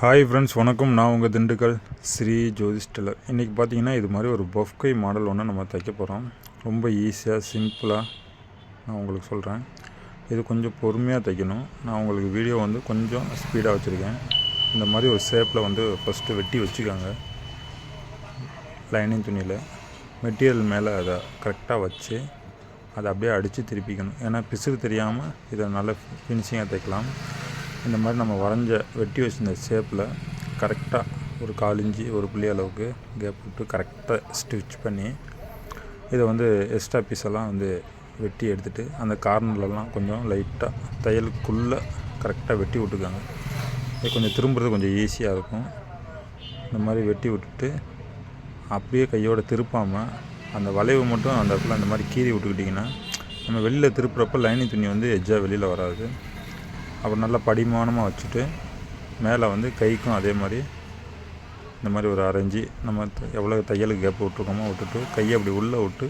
Hi friends வணக்கம். நான் உங்கள் திண்டுக்கல் ஸ்ரீ ஜோதிஷ் இன்றைக்கி பார்த்தீங்கன்னா இது மாதிரி ஒரு பஃப்கை மாடல் ஒன்று நம்ம தைக்க போகிறோம் ரொம்ப ஈஸியாக சிம்பிளாக நான் உங்களுக்கு சொல்கிறேன் இது கொஞ்சம் பொறுமையாக தைக்கணும். நான் உங்களுக்கு வீடியோ வந்து கொஞ்சம் ஸ்பீடாக வச்சுருக்கேன். இந்த மாதிரி ஒரு ஷேப்பில் வந்து ஃபஸ்ட்டு வெட்டி வச்சுக்காங்க. லைனிங் துணியில். மெட்டீரியல் மேலே அதை கரெக்டாக வச்சு அதை அப்படியே அடித்து திருப்பிக்கணும். ஏன்னா பிசுறு தெரியாமல் இதை நல்லா ஃபினிஷிங்காக தைக்கலாம். இந்த மாதிரி நம்ம வரைஞ்ச வெட்டி வச்சிருந்த ஷேப்பில் கரெக்டாக ஒரு கால் இஞ்சி ஒரு புள்ளி அளவுக்கு கேப் விட்டு கரெக்டாக ஸ்டிச் பண்ணி இதை வந்து எக்ஸ்ட்ரா பீஸ் எல்லாம் வந்து வெட்டி எடுத்துகிட்டு அந்த கார்னர்லலாம் கொஞ்சம் லைட்டாக தையலுக்குள்ளே கரெக்டாக வெட்டி விட்டுக்காங்க. இது கொஞ்சம் திரும்புறது கொஞ்சம் ஈஸியாக இருக்கும். இந்த மாதிரி வெட்டி விட்டுட்டு அப்படியே கையோடு திருப்பாமல் அந்த வளைவு மட்டும் அந்த இடத்துல அந்த மாதிரி கீறி விட்டுக்கிட்டிங்கன்னா நம்ம வெளியில் திருப்புறப்ப லைனிங் துணி வந்து எஜ்ஜாக வெளியில் வராது. அப்புறம் நல்லா படிமானமாக வச்சுட்டு மேலே வந்து கைக்கும் அதே மாதிரி இந்த மாதிரி ஒரு அரைஞ்சி நம்ம எவ்வளோ தையலுக்கு கேப் விட்ருக்கோமோ விட்டுட்டு கையை அப்படி உள்ளே விட்டு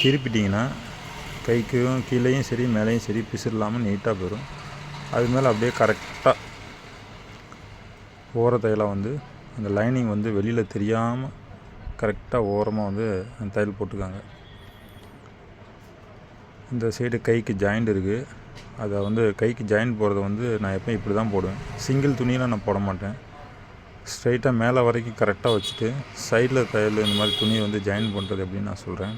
திருப்பிட்டிங்கன்னா கைக்கும் கீழேயும் சரி மேலேயும் சரி பிசு இல்லாமல் நீட்டாக போயிடும். அது மேலே அப்படியே கரெக்டாக ஓர தையலாக வந்து அந்த லைனிங் வந்து வெளியில் தெரியாமல் கரெக்டாக ஓரமாக வந்து தையல் போட்டுக்காங்க. இந்த சைடு கைக்கு ஜாயிண்ட் இருக்குது அதை வந்து கைக்கு ஜாயின் போகிறத வந்து நான் எப்போயும் இப்படி தான் போடுவேன். சிங்கிள் துணியெலாம் நான் போட மாட்டேன். ஸ்ட்ரைட்டாக மேலே வரைக்கும் கரெக்டாக வச்சுட்டு சைடில் தையல் இந்த மாதிரி துணியை வந்து ஜாயின் பண்ணுறது எப்படின்னு நான் சொல்கிறேன்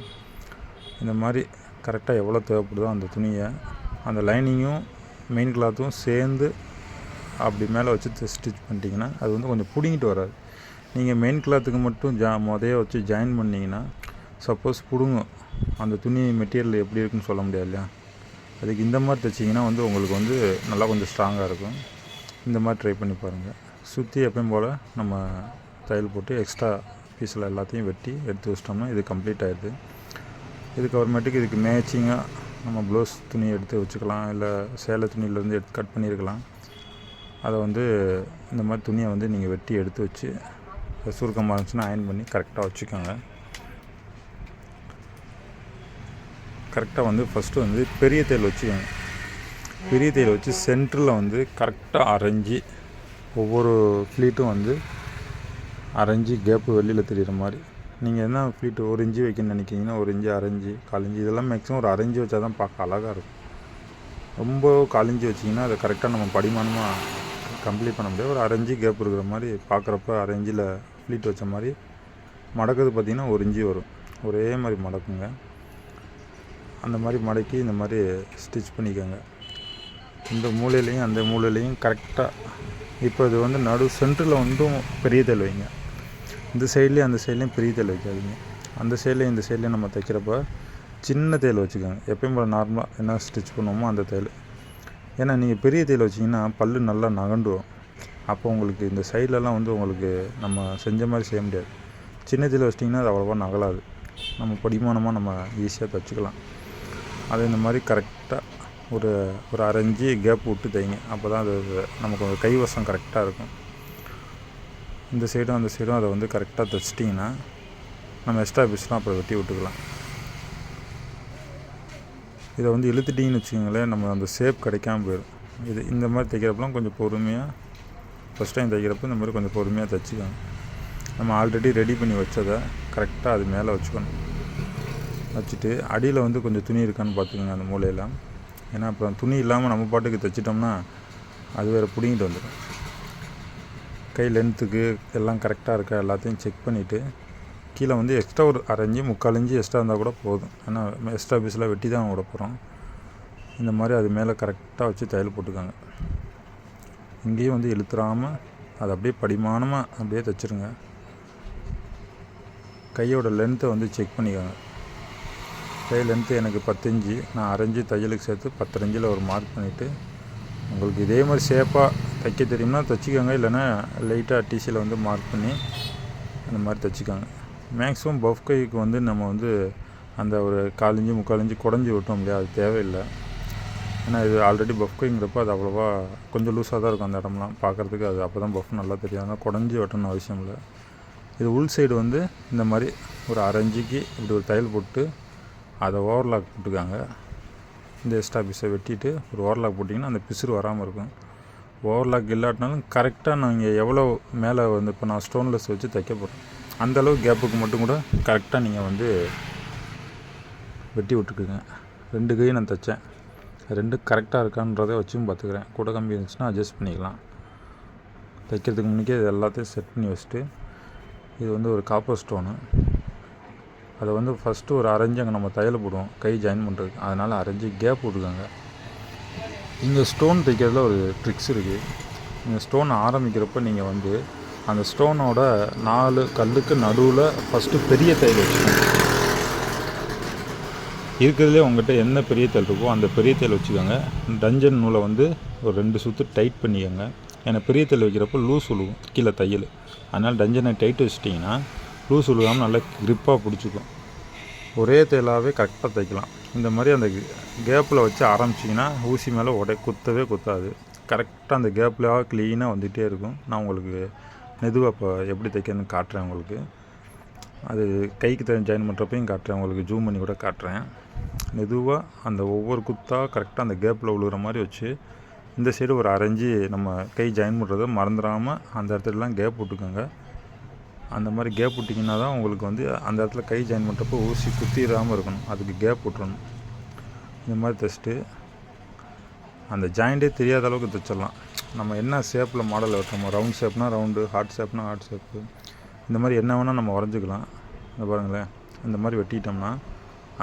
இந்த மாதிரி கரெக்டாக எவ்வளோ தேவைப்படுதோ அந்த துணியை அந்த லைனிங்கும் மெயின் கிளாத்தும் சேர்ந்து அப்படி மேலே வச்சு ஸ்டிச் பண்ணிட்டீங்கன்னா அது வந்து கொஞ்சம் பிடுங்கிட்டு வராது. நீங்கள் மெயின் கிளாத்துக்கு மட்டும் ஜா முதைய வச்சு ஜாயின் பண்ணிங்கன்னா சப்போஸ் பிடுங்கும். அந்த துணி மெட்டீரியல் எப்படி இருக்குன்னு சொல்ல முடியாது இல்லையா? அதுக்கு இந்த மாதிரி தைச்சிங்கன்னா வந்து உங்களுக்கு வந்து நல்லா கொஞ்சம் ஸ்ட்ராங்காக இருக்கும். இந்த மாதிரி ட்ரை பண்ணி பாருங்கள் சுற்றி எப்பயும் போல் நம்ம தையல் போட்டு எக்ஸ்ட்ரா பீஸில் எல்லாத்தையும் வெட்டி எடுத்து வச்சிட்டோம்னா இது கம்ப்ளீட் ஆகிடுது இதுக்கு அப்புறமேட்டுக்கு இதுக்கு மேட்சிங்காக நம்ம ப்ளவுஸ் துணி எடுத்து வச்சுக்கலாம். இல்லை சேலை துணியிலேருந்து எடுத்து கட் பண்ணியிருக்கலாம். அதை வந்து இந்த மாதிரி துணியை வந்து நீங்கள் வெட்டி எடுத்து வச்சு சுருக்கமாக இருந்துச்சுன்னா அயன் பண்ணி கரெக்டாக வச்சுக்கோங்க. கரெக்டாக வந்து ஃபஸ்ட்டு வந்து பெரிய தேல் வச்சுக்கோங்க பெரிய தேல் வச்சு சென்டரில் வந்து கரெக்டாக அரைஞ்சி ஒவ்வொரு ஃப்ளீட்டும் வந்து அரைஞ்சி கேப்பு வெளியில் தெரிகிற மாதிரி. நீங்கள் என்ன ஃப்ளீட்டு ஒரு இஞ்சி வைக்கணும்னு நினைக்கிங்கன்னா ஒரு இஞ்சி அரைஞ்சி காலஞ்சி இதெல்லாம் மேக்ஸிமம் ஒரு அரைஞ்சி வச்சா தான் பார்க்க அழகாக இருக்கும். ரொம்ப காலிஞ்சி வச்சிங்கன்னா அதை கரெக்டாக நம்ம படிமானமாக கம்ப்ளீட் பண்ண முடியாது. ஒரு அரைஞ்சி கேப் இருக்கிற மாதிரி பார்க்குறப்ப அரைஞ்சியில் ஃப்ளீட் வச்ச மாதிரி மடக்கிறது பார்த்திங்கன்னா ஒரு இஞ்சி வரும். ஒரே மாதிரி மடக்குங்க. அந்த மாதிரி மடக்கி இந்த மாதிரி ஸ்டிச் பண்ணிக்கோங்க. இந்த மூலையிலையும் அந்த மூலையிலையும் கரெக்டாக இப்போ இது வந்து நடு சென்டரில் வந்தும் பெரிய தையல் வைங்க. இந்த சைட்லேயும் அந்த சைட்லேயும் பெரிய தையல் வைக்காதீங்க. அந்த சைட்லேயும் இந்த சைட்லேயும் நம்ம தைக்கிறப்ப சின்ன தையல் வச்சுக்கோங்க. எப்பயும் போல் நார்மலாக என்ன ஸ்டிச் பண்ணுவோமோ அந்த தையல் ஏன்னா நீங்கள் பெரிய தையல் வச்சிங்கன்னா பல்லு நல்லா நகண்டுவோம் அப்போ உங்களுக்கு இந்த சைட்லலாம் வந்து உங்களுக்கு நம்ம செஞ்ச மாதிரி செய்ய முடியாது. சின்ன தையல் வச்சிட்டிங்கன்னா அது அவ்வளோவா நகலாது. நம்ம படிமானமாக நம்ம ஈஸியாக தைச்சிக்கலாம். அதை இந்த மாதிரி கரெக்டாக ஒரு ஒரு அரைஞ்சி கேப் விட்டு தைங்க அப்போ தான் அது நமக்கு ஒரு கைவசம் கரெக்டாக இருக்கும். இந்த சைடும் அந்த சைடும் அதை வந்து கரெக்டாக தைச்சிட்டிங்கன்னா நம்ம எக்ஸ்ட்ரா பீஸ்லாம் அப்புறம் வெட்டி விட்டுக்கலாம். இதை வந்து இழுத்துட்டிங்கன்னு வச்சுக்கோங்களேன் நம்ம அந்த ஷேப் கிடைக்காம போயிடும். இது இந்த மாதிரி தைக்கிறப்பெல்லாம் கொஞ்சம் பொறுமையாக ஃபஸ்ட் டைம் தைக்கிறப்ப இந்த மாதிரி கொஞ்சம் பொறுமையாக தைச்சிக்கணும் நம்ம ஆல்ரெடி ரெடி பண்ணி வச்சதை கரெக்டாக அது மேலே வச்சுக்கணும். வச்சுட்டு அடியில் வந்து கொஞ்சம் துணி இருக்கான்னு பார்த்துக்கோங்க அந்த மூலையில் ஏன்னா அப்புறம் துணி இல்லாமல் நம்ம பாட்டுக்கு தைச்சிட்டோம்னா அது வேறு பிடிங்கிட்டு வந்துடும் கை லென்த்துக்கு எல்லாம் கரெக்டாக இருக்கா எல்லாத்தையும் செக் பண்ணிவிட்டு கீழே வந்து எக்ஸ்ட்ரா ஒரு அரைஞ்சி முக்கால் இஞ்சி எக்ஸ்ட்ரா இருந்தால் கூட போதும். ஏன்னா எக்ஸ்ட்ரா பீஸ்லாம் வெட்டி தான் விட போகிறோம் இந்த மாதிரி அது மேலே கரெக்டாக வச்சு தையல் போட்டுக்காங்க. இங்கேயும் வந்து இழுத்துறாமல் அதை அப்படியே படிமானமாக அப்படியே தைச்சிருங்க. கையோட லென்த்தை வந்து செக் பண்ணிக்கோங்க. கை லென்த்து எனக்கு பத்து நான் அரைஞ்சி தையலுக்கு சேர்த்து பத்தரைஞ்சில் ஒரு மார்க் பண்ணிவிட்டு உங்களுக்கு இதே மாதிரி ஷேப்பாக தைக்க தெரியும்னா தைச்சிக்கோங்க. இல்லைன்னா லைட்டாக டிசியில் வந்து மார்க் பண்ணி அந்த மாதிரி தைச்சிக்கோங்க. மேக்ஸிமம் பஃப் கைக்கு வந்து நம்ம வந்து அந்த ஒரு காலஞ்சு இஞ்சி முக்கால் இஞ்சி குடஞ்சி விட்டோம் இல்லையா? அது தேவையில்லை. ஏன்னா இது ஆல்ரெடி பஃப் கைங்கிறப்ப அது அவ்வளோவா கொஞ்சம் லூஸாக தான் இருக்கும் அந்த இடம்லாம். பார்க்குறதுக்கு அது அப்போ தான் பஃப் நல்லா தெரியும். ஆனால் குடஞ்சி வெட்டணும் அவசியம் இல்லை. இது உள் சைடு வந்து இந்த மாதிரி ஒரு அரைஞ்சிக்கு இப்படி ஒரு தையல் போட்டு அதை ஓவர்லாக் போட்டுக்காங்க. இந்த எக்ஸ்ட்ரா பீஸை வெட்டிட்டு ஒரு ஓவர்லாக் போட்டிங்கன்னா அந்த பிசுறு வராமல் இருக்கும். ஓவர்லாக் இல்லாட்டினாலும் கரெக்டாக நாங்கள் எவ்வளோ மேலே வந்து இப்போ நான் ஸ்டோன்லெஸ் வச்சு தைக்க போகிறேன் அந்தளவு கேப்புக்கு மட்டும் கூட கரெக்டாக நீங்கள் வந்து வெட்டி விட்டுக்குங்க. ரெண்டு கையும் நான் தைச்சேன். ரெண்டு கரெக்டாக இருக்கான்றதை வச்சும் பார்த்துக்கிறேன். கூட கம்பி இருந்துச்சுன்னா அட்ஜஸ்ட் பண்ணிக்கலாம். தைக்கிறதுக்கு முன்னாடியே இது எல்லாத்தையும் செட் பண்ணி வச்சுட்டு இது வந்து ஒரு காப்பர் ஸ்டோனு அதை வந்து ஃபஸ்ட்டு ஒரு அரைஞ்சு அங்கே நம்ம தையல் போடுவோம். கை ஜாயின் பண்ணுறதுக்கு அதனால் அரைஞ்சி கேப் விட்டுருக்காங்க இங்கே ஸ்டோன் தைக்கிறதுல ஒரு ட்ரிக்ஸ் இருக்குது நீங்கள் ஸ்டோன் ஆரம்பிக்கிறப்ப நீங்கள் வந்து அந்த ஸ்டோனோட நாலு கல்லுக்கு நடுவில் ஃபஸ்ட்டு பெரிய தையல் வச்சுக்கோங்க. இருக்கிறதுலே உங்கள்கிட்ட என்ன பெரிய தையல் இருக்கோ அந்த பெரிய தையல் வச்சுக்கோங்க. டஞ்சன் நூலை வந்து ஒரு ரெண்டு சுற்று டைட் பண்ணிக்கோங்க. ஏன்னா பெரிய தையல் வைக்கிறப்போ லூஸ் விழுவும் கீழே தையல். அதனால் டஞ்சனை டைட் வச்சிட்டிங்கன்னா லூஸ் விழுகாமல் நல்லா க்ரிப்பாக பிடிச்சிக்கும். ஒரே தையலாகவே கரெக்டாக தைக்கலாம் இந்த மாதிரி அந்த கேப்பில் வச்சு ஆரம்பிச்சிங்கன்னா ஊசி மேலே உடை குத்தவே குத்தாது. கரெக்டாக அந்த கேப்பில் க்ளீனாக வந்துகிட்டே இருக்கும். நான் உங்களுக்கு மெதுவாக இப்போ எப்படி தைக்கிறதுன்னு காட்டுறேன் உங்களுக்கு. அது கைக்கு த ஜாயின் பண்ணுறப்பையும் காட்டுறேன். உங்களுக்கு ஜூம் பண்ணி கூட காட்டுறேன். மெதுவாக அந்த ஒவ்வொரு குத்தாக கரெக்டாக அந்த கேப்பில் விழுகிற மாதிரி வச்சு இந்த சைடு ஒரு அரைஞ்சி நம்ம கை ஜாயின் பண்ணுறதை மறந்துடாமல் அந்த இடத்துலலாம் கேப் விட்டுக்கோங்க அந்த மாதிரி கேப் விட்டிங்கன்னா தான் உங்களுக்கு வந்து அந்த இடத்துல கை ஜாயின் பண்ணுறப்போ ஊசி குத்திடாமல் இருக்கணும். அதுக்கு கேப் விட்றணும் இந்த மாதிரி தைச்சிட்டு அந்த ஜாயிண்டே தெரியாத அளவுக்கு தைச்சிடலாம். நம்ம என்ன ஷேப்பில் மாடல் வெட்டுறோமோ ரவுண்ட் ஷேப்னா ரவுண்டு ஹார்ட் ஷேப்னா ஹார்ட் ஷேப்பு இந்த மாதிரி என்ன வேணால் நம்ம வரைஞ்சிக்கலாம். இந்த பாருங்களேன். இந்த மாதிரி வெட்டிட்டோம்னா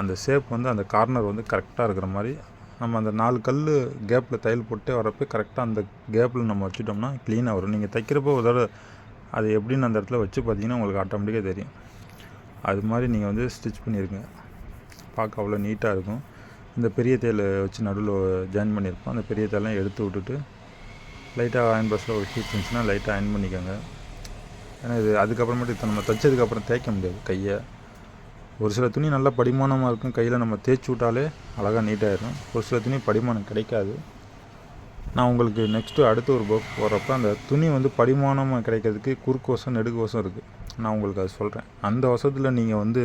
அந்த ஷேப் வந்து அந்த கார்னர் வந்து கரெக்டாக இருக்கிற மாதிரி நம்ம அந்த நாலு கல் கேப்பில் தையல் போட்டு வரப்போ கரெக்டாக அந்த கேப்பில் நம்ம வச்சுட்டோம்னா க்ளீனாக வரும். நீங்கள் தைக்கிறப்போ ஒரு தடவை அது எப்படின்னு அந்த இடத்துல வச்சு பார்த்தீங்கன்னா உங்களுக்கு ஆட்டோமேட்டிக்காக தெரியும். அது மாதிரி நீங்கள் வந்து ஸ்டிச் பண்ணியிருங்க பார்க்க அவ்வளோ நீட்டாக இருக்கும். இந்த பெரிய தேலை வச்சு நடுவில் ஜாயின் பண்ணியிருப்போம் அந்த பெரிய தேலாம் எடுத்து விட்டுட்டு லைட்டாக அயன் பஸ்ஸில் ஒரு ஹீட் இருந்துச்சுன்னா லைட்டாக அயன் பண்ணிக்கோங்க. ஏன்னா இது அதுக்கப்புறமேட்டு இப்போ நம்ம தைச்சதுக்கப்புறம் தேய்க்க முடியாது கையை. ஒரு சில துணி நல்லா படிமானமாக இருக்கும். கையில் நம்ம தேய்ச்சி விட்டாலே அழகாக நீட்டாகிடும் ஒரு சில துணி படிமானம் கிடைக்காது. நான் உங்களுக்கு நெக்ஸ்ட்டு அடுத்து ஒரு புக் போகிறப்ப அந்த துணி வந்து படிமானமாக கிடைக்கிறதுக்கு குறுக்கோசம் நெடுக்கோசம் இருக்குது நான் உங்களுக்கு அது சொல்கிறேன் அந்த வசத்தில் நீங்கள் வந்து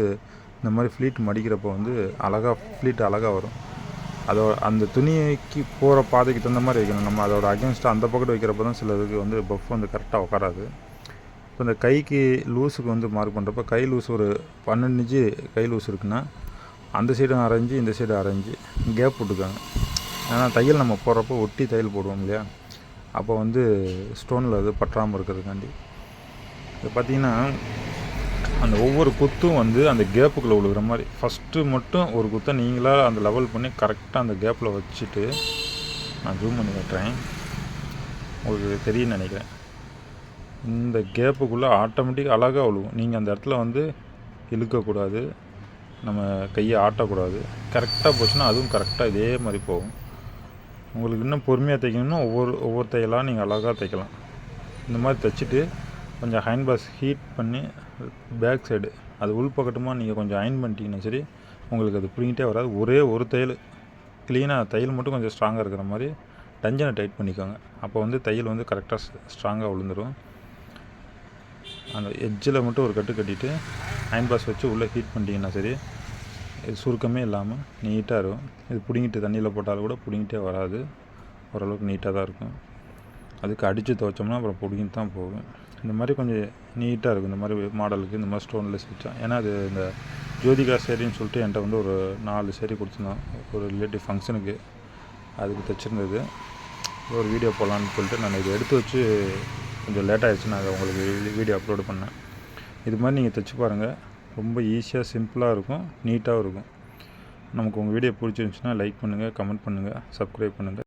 இந்த மாதிரி ஃப்ளீட் மடிக்கிறப்போ வந்து அழகாக ஃப்ளீட் அழகாக வரும். அதோட அந்த துணிக்கு போகிற பாதைக்கு தகுந்த மாதிரி வைக்கணும். நம்ம அதோட அகேன்ஸ்டாக அந்த பக்கத்து வைக்கிறப்ப தான் சிலருக்கு வந்து பஃப் வந்து கரெக்டாக உட்காராது இப்போ இந்த கைக்கு லூஸுக்கு வந்து மார்க் பண்ணுறப்ப கை லூஸ் ஒரு பன்னெண்டு இன்ச்சு கை லூஸ் இருக்குன்னா அந்த சைடும் அரைஞ்சி இந்த சைடு அரைஞ்சி கேப் விட்டுக்காங்க ஏன்னா தையல் நம்ம போடுறப்போ ஒட்டி தையல் போடுவோம் இல்லையா? அப்போ வந்து ஸ்டோனில் அது பற்றாமல் இருக்கிறதுக்காண்டி. இது பார்த்திங்கன்னா அந்த ஒவ்வொரு குத்தும் வந்து அந்த கேப்புக்குள்ளே விழுகிற மாதிரி. ஃபஸ்ட்டு மட்டும் ஒரு குத்தை நீங்களாக அந்த லெவல் பண்ணி கரெக்டாக அந்த கேப்பில் வச்சுட்டு நான் ஜூம் பண்ணி காட்டுறேன். உங்களுக்கு தெரியும்னு நினைக்கிறேன். இந்த கேப்புக்குள்ளே ஆட்டோமேட்டிக் அழகாக விழுவும் நீங்கள் அந்த இடத்துல வந்து இழுக்கக்கூடாது. நம்ம கையை ஆட்டக்கூடாது. கரெக்டாக போச்சுன்னா அதுவும் கரெக்டாக இதே மாதிரி போகும். உங்களுக்கு இன்னும் பொறுமையாக தைக்கணும்னா ஒவ்வொரு ஒவ்வொரு தையலாக நீங்கள் அழகாக தைக்கலாம். இந்த மாதிரி தைச்சிட்டு கொஞ்சம் ஹேண்ட் பாஸ் ஹீட் பண்ணி பேக் சைடு அது உள்பக்கட்டமாக நீங்கள் கொஞ்சம் அயன் பண்ணிட்டீங்கன்னா சரி உங்களுக்கு அது பிடிங்கிட்டே வராது. ஒரே ஒரு தையல் க்ளீனாக தையல் மட்டும் கொஞ்சம் ஸ்ட்ராங்காக இருக்கிற மாதிரி டஞ்சனை டைட் பண்ணிக்கோங்க. அப்போ வந்து தையல் வந்து கரெக்டாக ஸ்ட்ராங்காக விழுந்துடும் அந்த எட்ஜில் மட்டும் ஒரு கட்டு கட்டிட்டு அயன் பாஸ் வச்சு உள்ளே ஹீட் பண்ணிட்டீங்கன்னா சரி இது சுருக்கமே இல்லாமல் நீட்டாக இருக்கும். இது பிடுங்கிட்டு தண்ணியில் போட்டாலும் கூட பிடுங்கிட்டே வராது. ஓரளவுக்கு நீட்டாக தான் இருக்கும். அதுக்கு அடித்து துவைச்சோம்னா அப்புறம் பிடுங்கிட்டு தான் போகும். இந்த மாதிரி கொஞ்சம் நீட்டாக இருக்கும். இந்த மாதிரி மாடலுக்கு இந்த மாதிரி ஸ்டோனில் வச்சா ஏன்னா அது இந்த ஜோதிகா சேரின்னு சொல்லிட்டு என்கிட்ட வந்து ஒரு நாலு சேரி கொடுத்துருந்தான் ஒரு ரிலேட்டிவ் ஃபங்க்ஷனுக்கு. அதுக்கு தைச்சிருந்தது. ஒரு வீடியோ போடலான்னு சொல்லிட்டு நான் இதை எடுத்து வச்சு கொஞ்சம் லேட் ஆகிடுச்சு நான் அதை உங்களுக்கு வீடியோ அப்லோடு பண்ணேன். இது மாதிரி நீங்கள் தைச்சி பாருங்கள் ரொம்ப ஈஸியாக சிம்பிளாக இருக்கும். நீட்டாகவும் இருக்கும். நமக்கு உங்கள் வீடியோ பிடிச்சிருந்துச்சுன்னா லைக் பண்ணுங்கள் கமெண்ட் பண்ணுங்கள் சப்ஸ்கிரைப் பண்ணுங்கள்